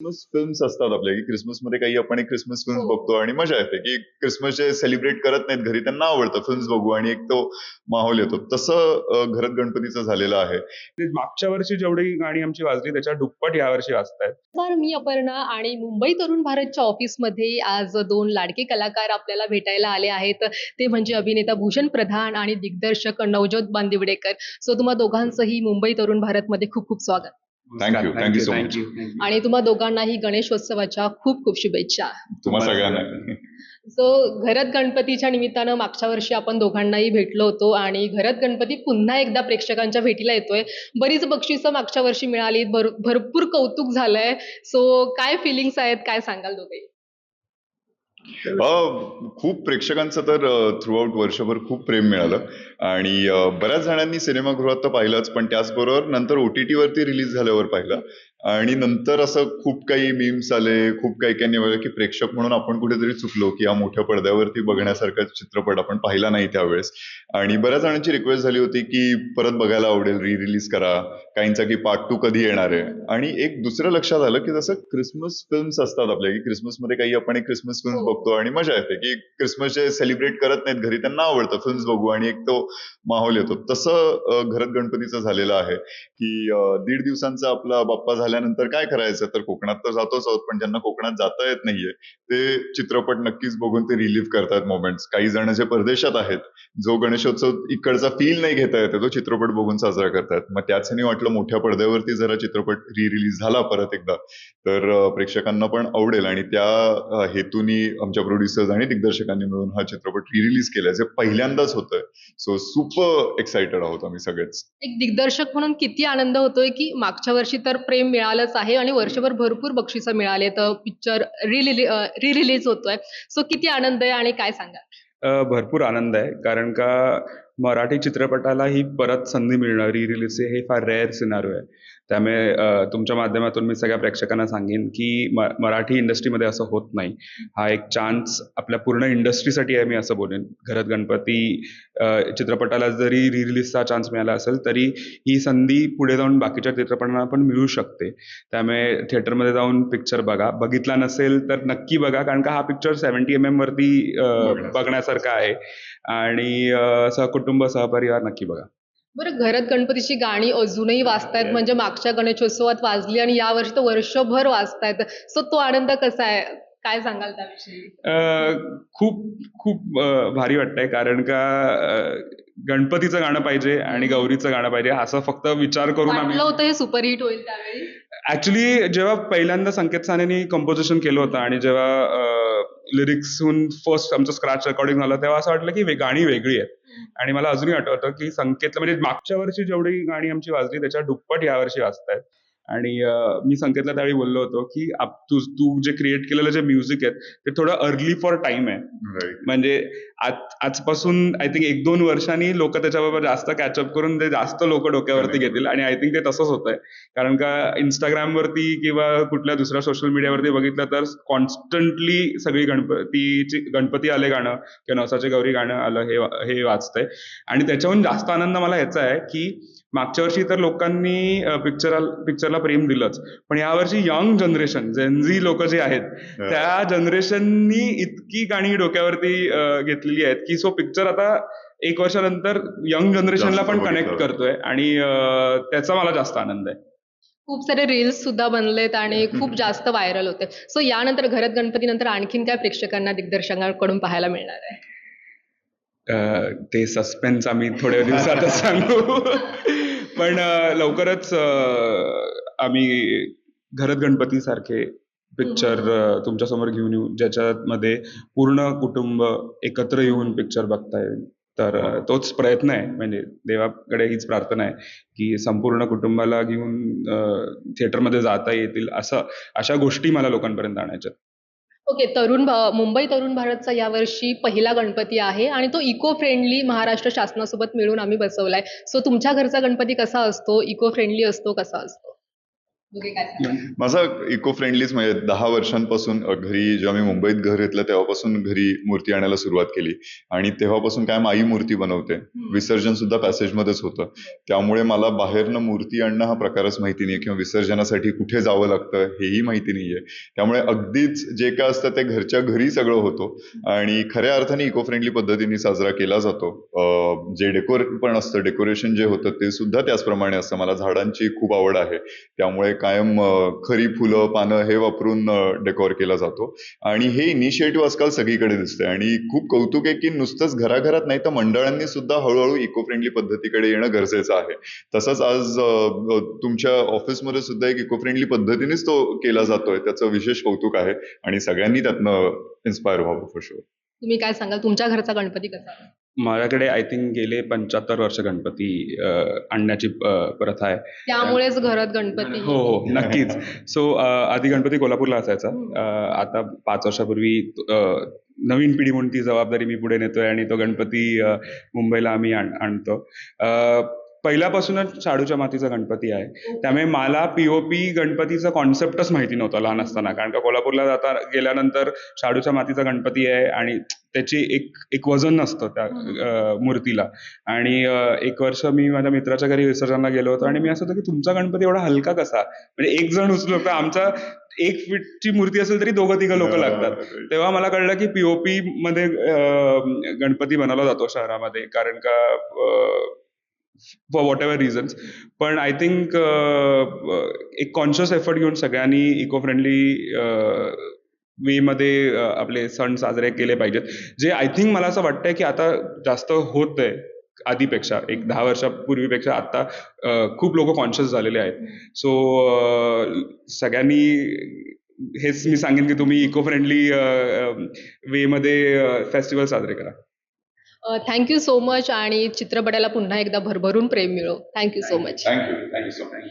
Christmas films असतात आपल्या की क्रिसमसमध्ये काही आपण एक क्रिसमस फिल्म हो. बघतो आणि मजा येते की क्रिसमस जे सेलिब्रेट करत नाहीत घरी त्यांना आवडतं. फिल्म्स बघू आणि एक तो माहोल येतो. तसं घरात गणपतीचं झालेलं आहे. मागच्या वर्षी जेवढी गाणी आमची वाजली त्याच्या दुप्पट यावर्षी वाजतायत. तर मी अपर्णा आणि मुंबई तरुण भारतच्या ऑफिसमध्ये आज दोन लाडके कलाकार आपल्याला भेटायला आले आहेत. ते म्हणजे अभिनेता भूषण प्रधान आणि दिग्दर्शक नवजोत बांदिवडेकर. सो तुम्हा दोघांचंही मुंबई तरुण भारतमध्ये खूप खूप स्वागत. Thank you, thank you so much. Thank you, thank you. आणि तुम्हा दोघांनाही गणेशोत्सवाच्या खूप खूप शुभेच्छा. तुम्हा सगळ्यांना. सो घरत गणपतीच्या निमित्तानं मागच्या वर्षी आपण दोघांनाही भेटलो होतो आणि घरत गणपती पुन्हा एकदा प्रेक्षकांच्या भेटीला येतोय. बरीच बक्षिसं मागच्या वर्षी मिळाली भर भरपूर कौतुक झालंय. सो काय फिलिंग्स आहेत काय सांगाल दोघे? खूप प्रेक्षकांचं तर थ्रूआउट वर्षभर खूप प्रेम मिळालं. आणि बऱ्याच जणांनी सिनेमागृहात तर पाहिलंच पण त्याचबरोबर नंतर ओ टी टीवरती रिलीज झाल्यावर पाहिलं. आणि नंतर असं खूप काही मीम्स आले खूप काही काही बघा की प्रेक्षक म्हणून आपण कुठेतरी चुकलो की हा मोठ्या पडद्यावरती बघण्यासारखा चित्रपट आपण पाहिला नाही त्यावेळेस. आणि बऱ्याच जणांची रिक्वेस्ट झाली होती की परत बघायला आवडेल री रिलीज करा. काहींचा की पार्ट टू कधी येणार आहे? आणि एक दुसरं लक्षात आलं की जसं क्रिसमस फिल्म्स असतात आपल्या की क्रिसमसमध्ये काही आपण एक क्रिसमस फिल्म हो. बघतो आणि मजा येते की क्रिसमस जे सेलिब्रेट करत नाहीत घरी त्यांना आवडतं फिल्म्स बघू आणि एक तो माहोल येतो. तसं घरात गणपतीचं झालेलं आहे की दीड दिवसांचा आपला बाप्पा झाल्यानंतर काय करायचं? तर कोकणात तर जातोच आहोत पण ज्यांना कोकणात जाता येत नाहीये ते चित्रपट नक्कीच बघून ते रिलीव्ह करतात मोमेंट्स काही जण जे परदेशात आहेत जो गणेशोत्सव इकडचा फील नाही घेता येते तो चित्रपट बघून साजरा करतात. मग त्याच वाटलं मोठ्या पडद्यावरती जरा चित्रपट री रिलीज झाला परत एकदा तर प्रेक्षकांना पण आवडेल. आणि त्या हेतूनी आमच्या प्रोड्युसर्स आणि दिग्दर्शकांनी मिळून हा चित्रपट री रिलीज केलाय जे पहिल्यांदाच होतंय. सो सुपर एक्साइटेड आहोत आम्ही सगळेच. एक दिग्दर्शक म्हणून किती आनंद होतोय की मागच्या वर्षी तर प्रेम मिळालंच आहे आणि वर्षभर भरपूर बक्षिसं मिळाले तर पिक्चर री री रिलीज होतोय. सो किती आनंद आहे आणि काय सांगा भरपूर आनंद आहे. कारण का मराठी चित्रपटाला ही परत संधी मिळणं री रिलीजचे हे फार रेअर सिनारो आहे. त्यामुळे तुमच्या माध्यमातून मी सगळ्या प्रेक्षकांना सांगेन की म मराठी इंडस्ट्रीमध्ये असं होत नाही. हा एक चान्स आपल्या पूर्ण इंडस्ट्रीसाठी आहे मी असं बोलेन. घरात गणपती चित्रपटाला जरी री रिलीजचा चान्स मिळाला असेल तरी ही संधी पुढे जाऊन बाकीच्या चित्रपटांना पण मिळू शकते. त्यामुळे थिएटरमध्ये जाऊन पिक्चर बघा. बघितला नसेल तर नक्की बघा कारण का हा पिक्चर सेव्हन्टी एम एम वरती अ, बघण्यासारखा. आहे. आणि अ, सहकुटुंब सहपरिवार नक्की बघा. बरं घरात गणपतीची गाणी अजूनही वाजतायत म्हणजे मागच्या गणेशोत्सवात वाजली आणि या वर्षी तर वर्षभर वाजतायत. सो तो आनंद कसा आहे? काय सांगाल त्याविषयी? खूप खूप भारी वाटतंय कारण का गणपतीचं गाणं पाहिजे आणि गौरीचं गाणं पाहिजे असं फक्त विचार करून आम्ही होतं हे सुपरहिट होईल त्यावेळी. ऍक्च्युली जेव्हा पहिल्यांदा संकेत सानेनी कंपोजिशन केलं होतं आणि जेव्हा लिरिक्सहून फर्स्ट आमचं स्क्रॅच रेकॉर्डिंग झालं तेव्हा असं वाटलं की गाणी वेगळी आहेत. आणि मला अजूनही आठवतं की संकेतला म्हणजे मागच्या वर्षी जेवढी गाणी आमची वाजली त्याच्या दुप्पट यावर्षी वाजतायत. आणि मी संकेतला त्यावेळी बोललो होतो की आप- तू तू जे क्रिएट केलेलं जे म्युझिक आहे ते थोडं अर्ली फॉर टाइम आहे. म्हणजे आज आजपासून आय थिंक एक दोन वर्षांनी लोक त्याच्याबरोबर जास्त कॅचअप करून ते जास्त लोक डोक्यावरती घेतील आणि आय थिंक ते तसंच होतंय. कारण का इंस्टाग्रामवरती किंवा कुठल्या दुसऱ्या सोशल मीडियावरती बघितलं तर कॉन्स्टंटली सगळी गणपतीची गणपती आले गाणं किंवा नवसाचे गौरी गाणं आलं हे हे वाचतंय आणि त्याच्याहून जास्त आनंद मला ह्याचा आहे की मागच्या वर्षी तर लोकांनी पिक्चर पिक्चरला प्रेम दिलंच. पण यावर्षी यंग जनरेशन जेनझी लोक जे आहेत त्या जनरेशननी इतकी गाणी डोक्यावरती घेतलेली आहेत की सो पिक्चर आता एक वर्षानंतर यंग जनरेशनला पण कनेक्ट. करतोय. आणि त्याचा मला जास्त आनंद आहे. खूप सारे रील्स सुद्धा बनलेत आणि खूप जास्त व्हायरल होते. सो यानंतर घरात गणपती नंतर आणखीन काय प्रेक्षकांना दिग्दर्शकांकडून पाहायला मिळणार आहे? ते सस्पेन्स आम्ही थोड्या दिवसातच सांगू. पण लवकरच आम्ही घरत गणपती सारखे पिक्चर तुमच्यासमोर घेऊन येऊ. ज्याच्यामध्ये पूर्ण कुटुंब एकत्र येऊन पिक्चर बघता येईल तर तोच प्रयत्न आहे. म्हणजे देवाकडे हीच प्रार्थना आहे की संपूर्ण कुटुंबाला घेऊन थिएटरमध्ये जाता येतील असं अशा गोष्टी मला लोकांपर्यंत आणायच्या ओके तरुण भा- मुंबई तरुण भारतचा यावर्षी पहिला गणपती आहे आणि तो इको फ्रेंडली महाराष्ट्र शासनासोबत मिळून आम्ही बसवलाय. सो तुमच्या घरचा गणपती कसा असतो? इको फ्रेंडली असतो कसा असतो? माझा इको फ्रेंडलीच म्हणजे दहा वर्षांपासून घरी जेव्हा मी मुंबईत घर घेतलं तेव्हापासून घरी मूर्ती आणायला सुरुवात केली. आणि तेव्हापासून काय आई मूर्ती बनवते. विसर्जन सुद्धा पॅसेजमध्येच होतं. त्यामुळे मला बाहेरनं मूर्ती आणणं हा प्रकारच माहिती नाही किंवा विसर्जनासाठी कुठे जावं लागतं हेही माहिती नाहीये. त्यामुळे अगदीच जे काय असतं ते घरच्या घरी सगळं होतं. आणि खऱ्या अर्थाने इको फ्रेंडली पद्धतीने साजरा केला जातो. जे डेकोर पण असतं डेकोरेशन जे होतं ते सुद्धा त्याचप्रमाणे असतं. मला झाडांची खूप आवड आहे. त्यामुळे कायम खरी फुलं पानं हे वापरून डेकोर केला जातो. आणि हे इनिशिएटिव्ह आजकाल सगळीकडे दिसतंय. आणि खूप कौतुक आहे की नुसतंच घराघरात नाही तर मंडळांनी सुद्धा हळूहळू इको फ्रेंडली पद्धतीकडे येणं गरजेचं आहे. तसंच आज तुमच्या ऑफिसमध्ये सुद्धा एक इको फ्रेंडली पद्धतीनेच तो केला जातोय. त्याचं विशेष कौतुक आहे. आणि सगळ्यांनी त्यातनं इन्स्पायर व्हावं फॉर शुअर तुम्ही काय सांगाल? तुमच्या घरचा गणपती कसा माझ्याकडे आय थिंक गेले पंच्याहत्तर वर्ष गणपती आणण्याची प्रथा आहे. त्यामुळेच घरात गणपती. हो हो नक्कीच. सो आधी गणपती कोल्हापूरला असायचा. आता पाच वर्षापूर्वी नवीन पिढी म्हणून ती जबाबदारी मी पुढे नेतोय आणि तो गणपती मुंबईला आम्ही आण- आणतो. पहिल्यापासूनच शाडूच्या मातीचा गणपती आहे. त्यामुळे मला पीओपी गणपतीचा कॉन्सेप्टच माहिती नव्हता लहान असताना. कारण का कोल्हापूरला जाता गेल्यानंतर शाडूच्या मातीचा गणपती आहे आणि त्याची एक एक वजन नसतं त्या अं, मूर्तीला. आणि एक वर्ष मी माझ्या मित्राच्या घरी विसर्जनाला गेलो होतो आणि मी असं होतं की तुमचा गणपती एवढा हलका कसा? म्हणजे एक जण उचलू शकतो आमचा एक फीटची मूर्ती असेल तरी दोघं तिघं लोक लागतात. तेव्हा मला कळलं की पीओपी मध्ये अं, गणपती बनवला जातो शहरामध्ये. कारण का फॉर वॉट एव्हर रिझन्स पण आय थिंक एक कॉन्शियस एफर्ट घेऊन सगळ्यांनी इको फ्रेंडली वे मध्ये uh, आपले सण साजरे केले पाहिजेत. जे आय थिंक मला असं वाटतंय की आता जास्त होत आहे आधीपेक्षा एक दहा वर्षापूर्वीपेक्षा आता अं, खूप लोक कॉन्शियस झालेले आहेत. सो uh, सगळ्यांनी हेच मी सांगेन की तुम्ही इको फ्रेंडली वेमध्ये फेस्टिवल साजरे करा. थँक्यू सो मच आणि चित्रपटाला पुन्हा एकदा भरभरून प्रेम मिळो. Thank you so much thank you thank you so much